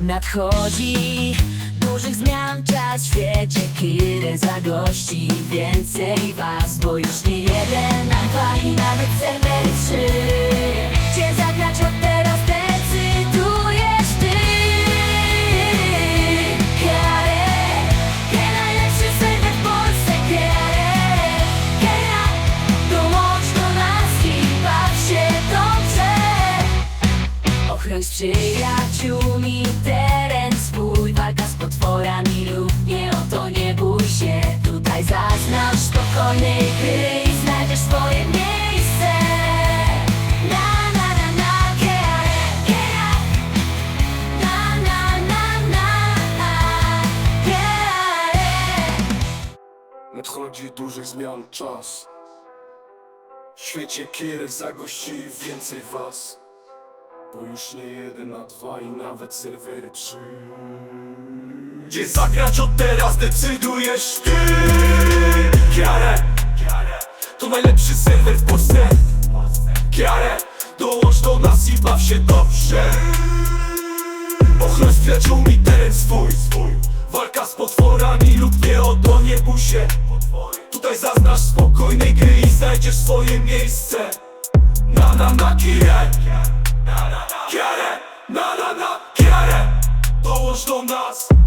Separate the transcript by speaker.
Speaker 1: Nadchodzi. Dużych zmian czas w świecie Kiedy zagości więcej was Bo już nie jeden, a dwa i nawet serwery trzy Z przyjaciółmi teren swój. Walka z potworami lub nie o to nie bój się. Tutaj zaznasz spokojnej gry i znajdziesz swoje miejsce. Na na na na Keare, Keare. Na na na na Keare.
Speaker 2: Nadchodzi dużych zmian czas. W świecie kiery zagości więcej was Bo już nie jeden, a dwa i nawet serwery trzy. Gdzie zagrać od teraz decydujesz ty? Kiare To najlepszy serwer w Polsce. Kiare Dołącz do nas i baw się dobrze. Ochroń z przyjaciółmi teren swój. Walka z potworami lub nie o to nie się. Tutaj zaznasz spokojnej gry i znajdziesz swoje miejsce. Na na na kiere Kiare Na na na kiere Dołącz do nas